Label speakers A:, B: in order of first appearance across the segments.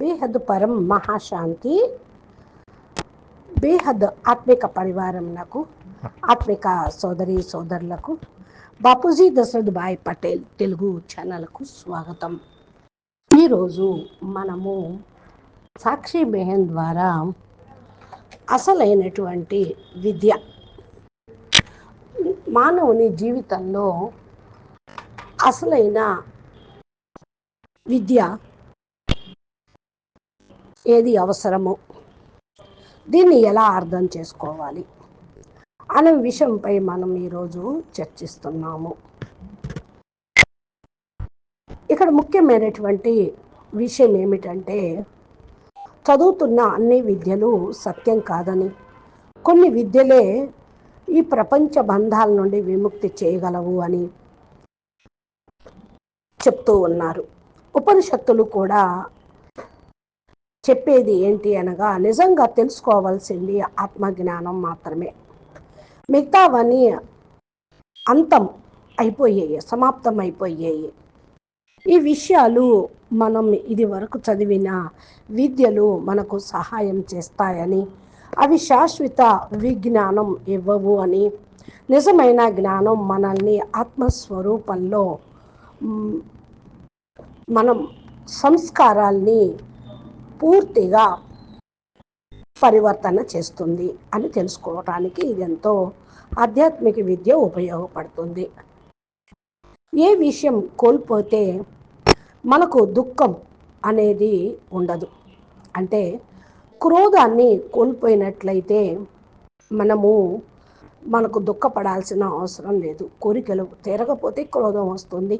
A: బేహద్ పరం మహాశాంతి. బేహద్ ఆత్మిక పరివారం నాకు ఆత్మిక సోదరి సోదరులకు బాపూజీ దశరథ్ భాయ్ పటేల్ తెలుగు ఛానల్కు స్వాగతం. ఈరోజు మనము సాక్షి బెహన్ ద్వారా అసలైనటువంటి విద్య. మానవుని జీవితంలో అసలైన విద్య ఏది అవసరమో. దీన్ని ఎలా అర్థం చేసుకోవాలి? అనే విషయంపై మనం ఈరోజు చర్చిస్తున్నాము. ఇక్కడ ముఖ్యమైనటువంటి విషయం ఏమిటంటే చదువుతున్న అన్ని విద్యలు సత్యం కాదని కొన్ని విద్యలే ఈ ప్రపంచ బంధాల నుండి విముక్తి చేయగలవు అని చెప్తూ ఉన్నారు. ఉపనిషత్తులు కూడా చెప్పేది ఏంటి అనగా నిజంగా తెలుసుకోవాల్సింది ఆత్మజ్ఞానం మాత్రమే. మిగతావన్నీ అంతం అయిపోయాయి సమాప్తం అయిపోయాయి. ఈ విషయాలు మనం ఇది వరకు చదివిన విద్యలు మనకు సహాయం చేస్తాయని అవి శాశ్వత విజ్ఞానం ఇవ్వవు అని నిజమైన జ్ఞానం మనల్ని ఆత్మస్వరూపంలో మనం సంస్కారాల్ని పూర్తిగా పరివర్తన చేస్తుంది అని తెలుసుకోవటానికి ఇది ఎంతో ఆధ్యాత్మిక విద్య ఉపయోగపడుతుంది. ఏ విషయం కోల్పోతే మనకు దుఃఖం అనేది ఉండదు. అంటే క్రోధాన్ని కోల్పోయినట్లయితే మనము మనకు దుఃఖపడాల్సిన అవసరం లేదు. కోరికలు తీరకపోతే క్రోధం వస్తుంది.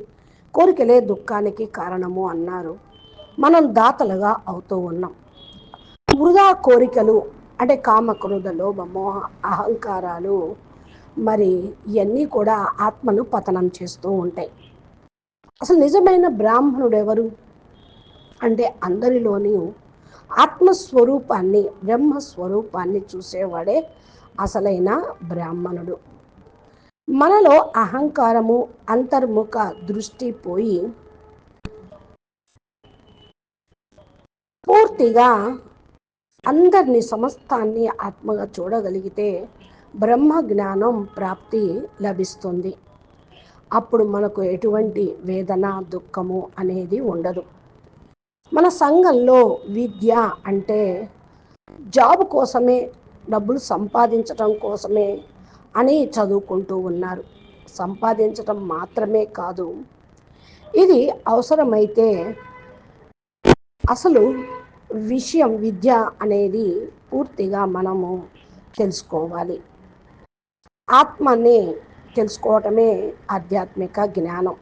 A: కోరికలే దుఃఖానికి కారణము అన్నారు. మనం దాతలుగా అవుతూ ఉన్నాం. వృధా కోరికలు అంటే కామ క్రోధ లోభ మోహ అహంకారాలు మరి ఇవన్నీ కూడా ఆత్మను పతనం చేస్తూ ఉంటాయి. అసలు నిజమైన బ్రాహ్మణుడు ఎవరు? అంటే అందరిలోని ఆత్మస్వరూపాన్ని బ్రహ్మస్వరూపాన్ని చూసేవాడే అసలైన బ్రాహ్మణుడు. మనలో అహంకారము అంతర్ముఖ దృష్టి పోయి పూర్తిగా అందరినీ సమస్తాన్ని ఆత్మగా చూడగలిగితే బ్రహ్మ జ్ఞానం ప్రాప్తి లభిస్తుంది. అప్పుడు మనకు ఎటువంటి వేదన దుఃఖము అనేది ఉండదు. మన సంఘంలో విద్య అంటే జాబ్ కోసమే డబ్బులు సంపాదించటం కోసమే అని చదువుకుంటూ ఉన్నారు. సంపాదించటం మాత్రమే కాదు. ఇది అవసరమైతే అసలు విషయం విద్య అనేది పూర్తిగా మనము తెలుసుకోవాలి. ఆత్మని తెలుసుకోవటమే ఆధ్యాత్మిక జ్ఞానం.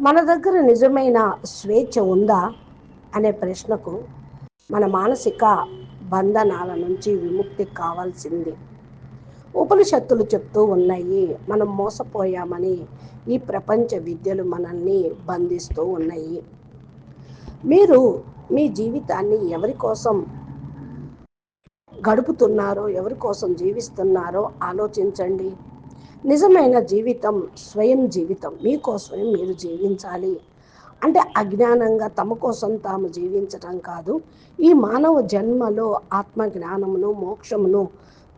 A: మన దగ్గర నిజమైన స్వేచ్ఛ ఉందా అనే ప్రశ్నకు మన మానసిక బంధనాల నుంచి విముక్తి కావాల్సింది. ఉపనిషత్తులు చెప్తూ ఉన్నాయి. మనం మోసపోయామని ఈ ప్రపంచ విద్యలు మనల్ని బంధిస్తూ ఉన్నాయి. మీరు మీ జీవితాన్ని ఎవరి కోసం గడుపుతున్నారో ఎవరి కోసం జీవిస్తున్నారో ఆలోచించండి. నిజమైన జీవితం స్వయం జీవితం. మీకోసమే మీరు జీవించాలి. అంటే అజ్ఞానంగా తమ కోసం తాము జీవించటం కాదు. ఈ మానవ జన్మలో ఆత్మ జ్ఞానమును మోక్షమును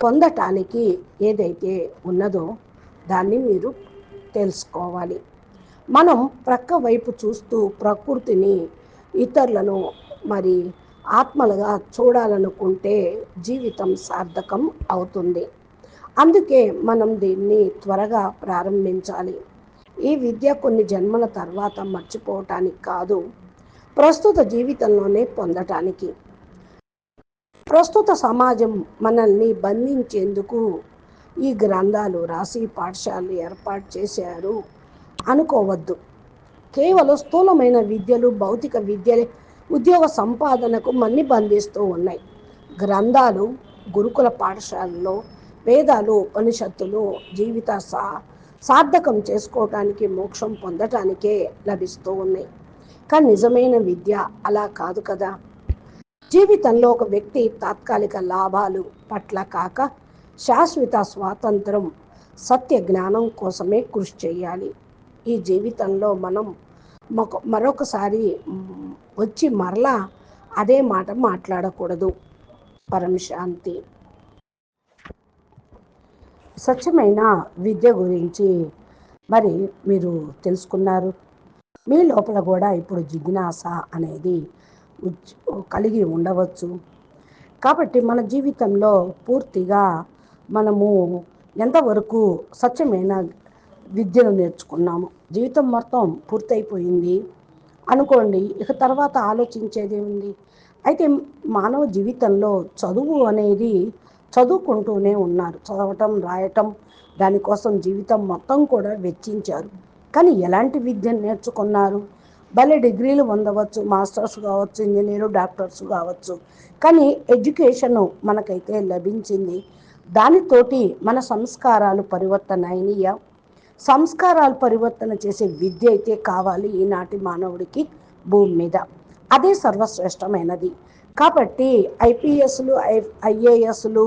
A: పొందటానికి ఏదైతే ఉన్నదో దాన్ని మీరు తెలుసుకోవాలి. మనం ప్రక్క వైపు చూస్తూ ప్రకృతిని ఇతరులను మరి ఆత్మలుగా చూడాలనుకుంటే జీవితం సార్థకం అవుతుంది. అందుకే మనం దీన్ని త్వరగా ప్రారంభించాలి. ఈ విద్య కొన్ని జన్మల తర్వాత మర్చిపోవటానికి కాదు ప్రస్తుత జీవితంలోనే పొందటానికి. ప్రస్తుత సమాజం మనల్ని బంధించేందుకు ఈ గ్రంథాలు రాసి పాఠశాలలు ఏర్పాటు చేశారు. అనుకోవద్దు. కేవలం స్థూలమైన విద్యలు భౌతిక విద్యలే ఉద్యోగ సంపాదనకు మన్ని బంధిస్తూ ఉన్నాయి. గ్రంథాలు గురుకుల పాఠశాలలో వేదాలు ఉపనిషత్తులు జీవిత సా సార్థకం చేసుకోవటానికి మోక్షం పొందటానికే లభిస్తూ ఉన్నాయి. కానీ నిజమైన విద్య అలా కాదు కదా. జీవితంలో ఒక వ్యక్తి తాత్కాలిక లాభాలు పట్ల కాక శాశ్వత స్వాతంత్రం సత్య జ్ఞానం కోసమే కృషి చేయాలి. ఈ జీవితంలో మనం మరొకసారి వచ్చి మరలా అదే మాట మాట్లాడకూడదు. పరమశాంతి. స్వచ్ఛమైన విద్య గురించి మరి మీరు తెలుసుకున్నారు. మీ లోపల కూడా ఇప్పుడు జిజ్ఞాస అనేది కలిగి ఉండవచ్చు. కాబట్టి మన జీవితంలో పూర్తిగా మనము ఎంతవరకు స్వచ్ఛమైన విద్యను నేర్చుకున్నాము? జీవితం మొత్తం పూర్తయిపోయింది. అనుకోండి ఇక తర్వాత ఆలోచించేది ఉంది అయితే మానవ జీవితంలో చదువు అనేది చదువుకుంటూనే ఉన్నారు. చదవటం రాయటం దానికోసం జీవితం మొత్తం కూడా వెచ్చించారు. కానీ ఎలాంటి విద్యను నేర్చుకున్నారు? భలే డిగ్రీలు పొందవచ్చు మాస్టర్స్ కావచ్చు ఇంజనీరు డాక్టర్స్ కావచ్చు. కానీ ఎడ్యుకేషన్ మనకైతే లభించింది. దానితోటి మన సంస్కారాలు పరివర్తన అయినయా సంస్కారాలు పరివర్తన చేసే విద్య అయితే కావాలి ఈనాటి మానవుడికి భూమి మీద. అదే సర్వశ్రేష్టమైనది. కాబట్టి ఐపీఎస్లు ఐ ఐఏఎస్లు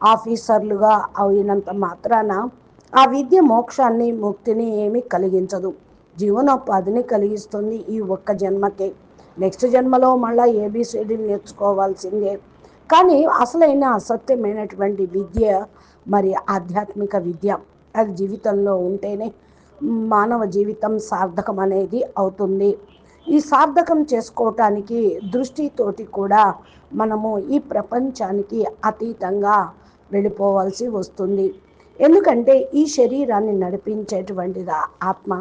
A: ఆఫీసర్లుగా అయినంత మాత్రాన ఆ విద్య మోక్షాన్ని ముక్తిని ఏమీ కలిగించదు. జీవనోపాధిని కలిగిస్తుంది ఈ ఒక్క జన్మకే. నెక్స్ట్ జన్మలో మళ్ళీ ఏబిసిడి నేర్చుకోవాల్సిందే. కానీ అసలైన అసత్యమైనటువంటి విద్య మరి ఆధ్యాత్మిక విద్య అది జీవితంలో ఉంటేనే మానవ జీవితం సార్థకం అనేది అవుతుంది. ఈ సార్థకం చేసుకోవటానికి దృష్టితోటి కూడా మనము ఈ ప్రపంచానికి అతీతంగా వెళ్ళిపోవాల్సి వస్తుంది. ఎందుకంటే ఈ శరీరాన్ని నడిపించేటువంటిది ఆత్మ?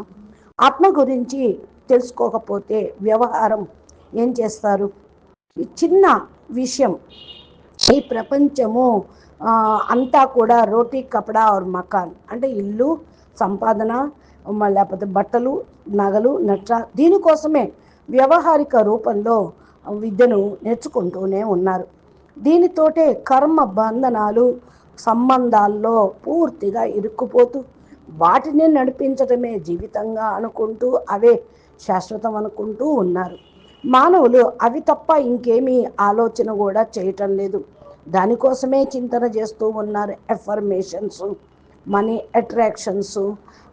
A: ఆత్మ గురించి తెలుసుకోకపోతే వ్యవహారం ఏం చేస్తారు? ఈ చిన్న విషయం. ఈ ప్రపంచము అంతా కూడా రోటీ కపడా ఆర్ మకాన్. అంటే ఇల్లు సంపాదన లేకపోతే బట్టలు నగలు నట్ర దీనికోసమే వ్యవహారిక రూపంలో విద్యను నేర్చుకుంటూనే ఉన్నారు. దీనితోటే కర్మ బంధనాలు సంబంధాల్లో పూర్తిగా ఇరుక్కుపోతూ వాటిని నడిపించడమే జీవితంగా అనుకుంటూ అవే శాశ్వతం అనుకుంటూ ఉన్నారు. మానవులు అవి తప్ప ఇంకేమీ ఆలోచన కూడా చేయటం లేదు. దానికోసమే చింతన చేస్తూ ఉన్నారు ఎఫర్మేషన్స్ మనీ అట్రాక్షన్స్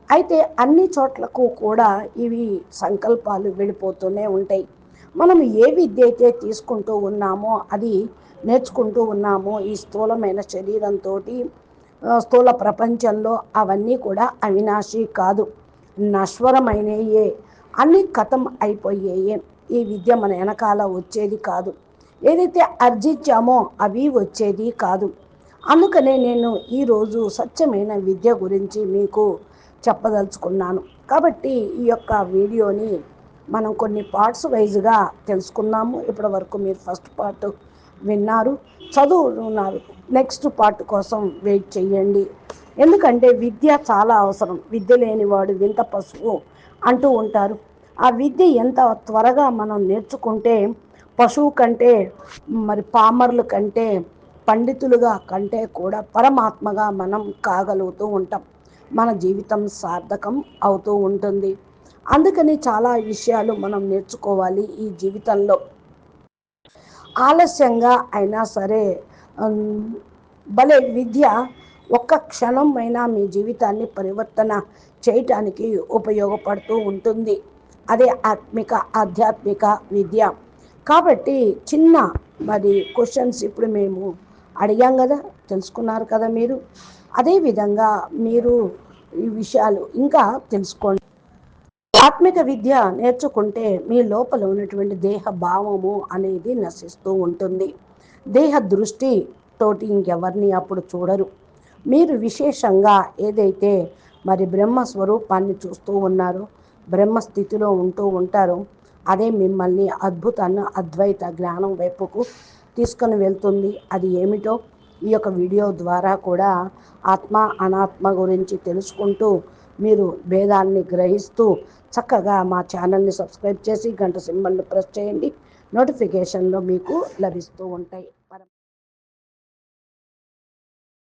A: అయితే అన్ని చోట్లకు కూడా ఇవి సంకల్పాలు వెళ్ళిపోతూనే ఉంటాయి. మనం ఏ విద్య అయితే తీసుకుంటూ ఉన్నామో అది నేర్చుకుంటూ ఉన్నామో ఈ స్థూలమైన శరీరంతో స్థూల ప్రపంచంలో అవన్నీ కూడా అవినాశి కాదు. నశ్వరమైనయే. అన్ని కథం అయిపోయాయి. ఈ విద్య మన వెనకాల వచ్చేది కాదు. ఏదైతే అర్జించామో అవి వచ్చేది కాదు. అందుకనే నేను ఈరోజు స్వచ్ఛమైన విద్య గురించి మీకు చెప్పదలుచుకున్నాను. కాబట్టి ఈ యొక్క వీడియోని మనం కొన్ని పార్ట్స్ వైజ్గా తెలుసుకున్నాము. ఇప్పటి వరకు మీరు ఫస్ట్ పార్ట్ విన్నారు చదువుతున్నారు నెక్స్ట్ పార్ట్ కోసం వెయిట్ చేయండి ఎందుకంటే విద్య చాలా అవసరం. విద్య లేనివాడు వింత పశువు అంటూ ఉంటారు. ఆ విద్య ఎంత త్వరగా మనం నేర్చుకుంటే పశువు కంటే మరి పామర్లు కంటే పండితులుగా కంటే కూడా పరమాత్మగా మనం కాగలుగుతూ ఉంటాం. మన జీవితం సార్థకం అవుతూ ఉంటుంది. అందుకని చాలా విషయాలు మనం నేర్చుకోవాలి ఈ జీవితంలో. ఆలస్యంగా అయినా సరే భలే విద్య ఒక్క క్షణం అయినా మీ జీవితాన్ని పరివర్తన చేయటానికి ఉపయోగపడుతూ ఉంటుంది. అదే ఆత్మిక ఆధ్యాత్మిక విద్య. కాబట్టి చిన్న మరి క్వశ్చన్స్ ఇప్పుడు మేము అడిగాం కదా తెలుసుకున్నారు కదా మీరు. అదేవిధంగా మీరు ఈ విషయాలు ఇంకా తెలుసుకోండి. ఆత్మిక విద్య నేర్చుకుంటే మీ లోపల ఉన్నటువంటి దేహ భావము అనేది నశిస్తూ ఉంటుంది. దేహ దృష్టి తోటి ఇంకెవరిని అప్పుడు చూడరు. మీరు విశేషంగా ఏదైతే మరి బ్రహ్మ స్వరూపాన్ని చూస్తూ ఉన్నారో బ్రహ్మస్థితిలో ఉంటూ ఉంటారో అదే మిమ్మల్ని అద్భుతాన్ని అద్వైత జ్ఞానం వైపుకు తీసుకొని వెళ్తుంది. అది ఏమిటో ఈ యొక్క వీడియో ద్వారా కూడా ఆత్మ అనాత్మ గురించి తెలుసుకుంటూ మీరు భేదాన్ని గ్రహిస్తూ చక్కగా మా ఛానల్ని సబ్స్క్రైబ్ చేసి గంట సింబల్ని ప్రెస్ చేయండి. నోటిఫికేషన్లో మీకు లభిస్తూ ఉంటాయి.